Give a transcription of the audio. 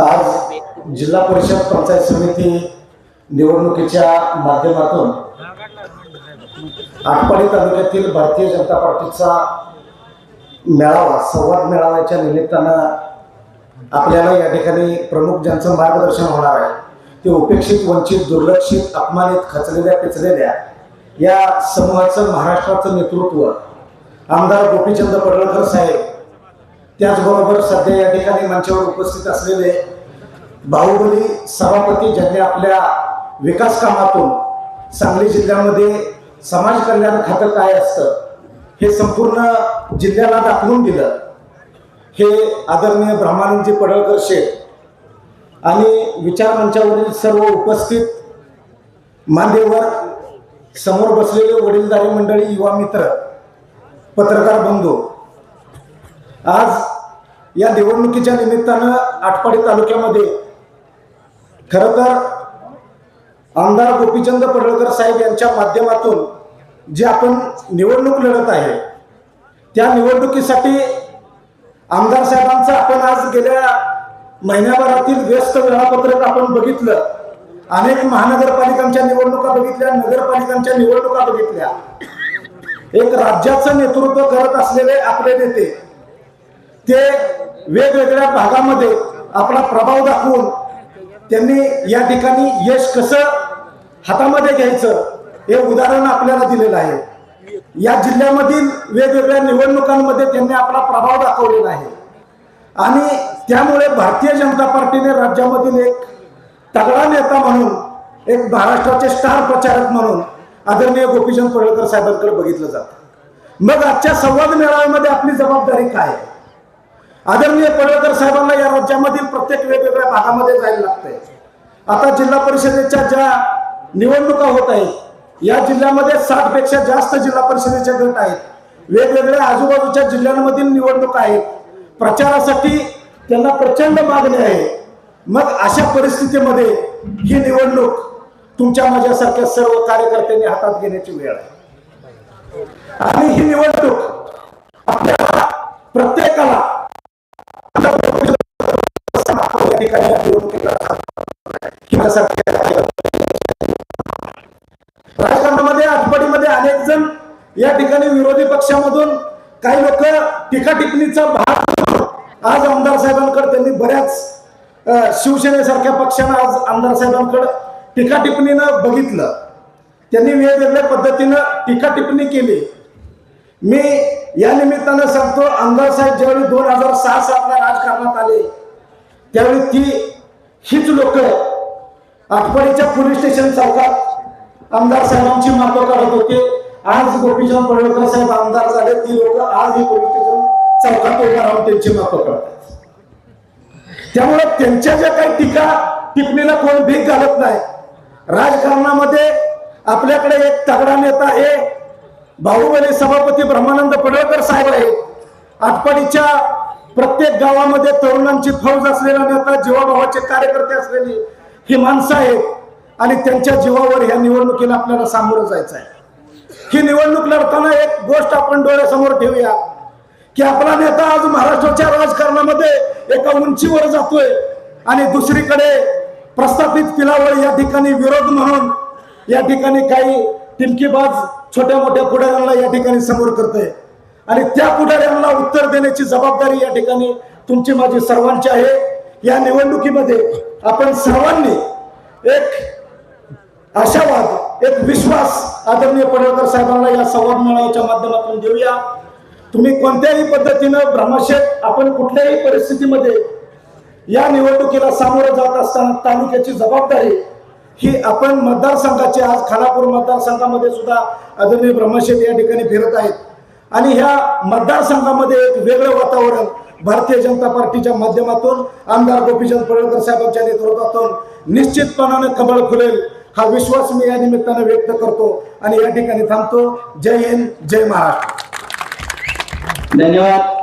आज जिल्हा परिषद पंचायत समिती निवडणुकीच्या माध्यमातून आटपाडी तालुक्यातील भारतीय जनता पार्टीचा मेळावा संवाद मेळाव्याच्या निमित्तानं आपल्याला या ठिकाणी प्रमुख ज्यांचं मार्गदर्शन होणार आहे ते उपेक्षित वंचित दुर्लक्षित अपमानित खचलेल्या पिचलेल्या या समूहाचं महाराष्ट्राचं नेतृत्व आमदार गोपीचंद पडळकर साहेब त्याचबरोबर सध्या या ठिकाणी मंचावर उपस्थित असलेले बाहुबली सभापती ज्यांनी आपल्या विकास कामातून सांगली जिल्ह्यामध्ये समाज कल्याण खातं काय असतं हे संपूर्ण जिल्ह्याला दाखवून दिलं. हे आदरणीय ब्रह्मानंदजी पडळकर शेठ आणि विचार मंचावरील सर्व उपस्थित मान्यवर समोर बसलेले वडीलधारी मंडळी युवा मित्र पत्रकार बंधू आज या निवडणुकीच्या निमित्तानं आटपाडी तालुक्यामध्ये खरं तर आमदार गोपीचंद पडळकर साहेब यांच्या माध्यमातून जे आपण निवडणूक लढत आहे त्या निवडणुकीसाठी आमदार साहेबांचं आपण आज गेल्या महिन्याभरातील व्यस्त वेळापत्रक आपण बघितलं. अनेक महानगरपालिकांच्या निवडणुका बघितल्या नगरपालिकांच्या निवडणुका बघितल्या. एक राज्याचं नेतृत्व करत असलेले आपले नेते ते वेगवेगळ्या भागामध्ये आपला प्रभाव दाखवून त्यांनी या ठिकाणी यश कसं हातामध्ये घ्यायचं हे उदाहरण आपल्याला दिलेलं आहे. या जिल्ह्यामधील वेगवेगळ्या निवडणुकांमध्ये त्यांनी आपला प्रभाव दाखवलेला आहे. आणि त्यामुळे भारतीय जनता पार्टीने राज्यामधील एक तगडा नेता म्हणून एक महाराष्ट्राचे स्टार प्रचारक म्हणून आदरणीय गोपीचंद पडळकर साहेबांकडे बघितलं जातं. मग आजच्या संवाद मेळाव्यामध्ये आपली जबाबदारी काय आहे? आदरणीय पडळकर साहेबांना या राज्यामधील प्रत्येक वेगवेगळ्या भागामध्ये जायला लागतंय. आता जिल्हा परिषदेच्या ज्या निवडणुका होत आहेत या जिल्ह्यामध्ये साठपेक्षा जास्त जिल्हा परिषदेचे गट आहेत. वेगवेगळ्या आजूबाजूच्या जिल्ह्यांमधील निवडणुका आहेत. प्रचारासाठी त्यांना प्रचंड मागणी आहे. मग अशा परिस्थितीमध्ये ही निवडणूक तुमच्या माझ्यासारख्या सर्व कार्यकर्त्यांनी हातात घेण्याची वेळ आहे. आणि ही निवडणूक आपल्याला प्रत्येकाला ठिकाणी या निवडणुकीला हिंसासारख्या राजकारणामध्ये आठवडीमध्ये अनेक जण या ठिकाणी विरोधी पक्षामधून काही लोक टीका टिप्पणीचा भाग आज आमदार साहेबांकडे त्यांनी बऱ्याच शिवसेनेसारख्या पक्षानं आज आमदार साहेबांकडे टीका टिप्पणीनं बघितलं. त्यांनी वेगवेगळ्या पद्धतीनं टीका टिप्पणी केली. मी या निमित्तानं सांगतो आमदार साहेब ज्यावेळी दोन हजार सहा सातला राजकारणात आले त्यावेळी ती हीच लोक आठवडीच्या पोलीस स्टेशन चौकात आमदार साहेबांची माप काढत होते. आज गोपीचंद पडळकर साहेब आमदार झाले. ती लोक आज ही पोलीस स्टेशन चौकात उभा राहून त्यांची माप काढतात. त्यामुळे त्यांच्या ज्या काही टीका टिपणीला कोण भीक घालत नाही. राजकारणामध्ये आपल्याकडे एक तगडा नेता आहे. बाहुबली सभापती ब्रह्मानंद पडळकर साहेब आहेत. आटपाडीच्या प्रत्येक गावामध्ये तरुणांची फौज असलेला नेता जीवाभावाचे कार्यकर्ते असलेली ही माणसं आहेत. आणि त्यांच्या जीवावर ह्या निवडणुकीला आपल्याला सामोरं जायचं आहे ही निवडणूक लढताना एक गोष्ट आपण डोळ्यासमोर ठेवूया की आपला नेता आज महाराष्ट्राच्या राजकारणामध्ये एका उंचीवर जातोय आणि दुसरीकडे प्रस्थापित पिलावळ या ठिकाणी विरोध म्हणून या ठिकाणी काही टिमकीबाज छोट्या मोठ्या पुढाऱ्यांना या ठिकाणी समोर करते आणि त्या पुढाऱ्यांना उत्तर देण्याची जबाबदारी या ठिकाणी तुमची माझी सर्वांची आहे. या निवडणुकीमध्ये आपण सर्वांनी एक आशावाद एक विश्वास आदरणीय पडळकर साहेबांना या संवाद मेळाव्याच्या माध्यमातून देऊया. तुम्ही कोणत्याही पद्धतीनं ब्रह्मशेठ आपण कुठल्याही परिस्थितीमध्ये या निवडणुकीला सामोरं जात असताना तालुक्याची जबाबदारी ही आपण मतदारसंघाची आज खानापूर मतदारसंघामध्ये सुद्धा आदरणीय ब्रह्मशेठ या ठिकाणी फिरत आहेत. आणि ह्या मतदारसंघामध्ये एक वेगळं वातावरण भारतीय जनता पार्टीच्या माध्यमातून आमदार गोपीचंद पडळकर साहेबांच्या नेतृत्वातून निश्चितपणाने कमळ फुलेल हा विश्वास मी या निमित्तानं व्यक्त करतो आणि या ठिकाणी थांबतो. जय हिंद जय महाराष्ट्र. धन्यवाद.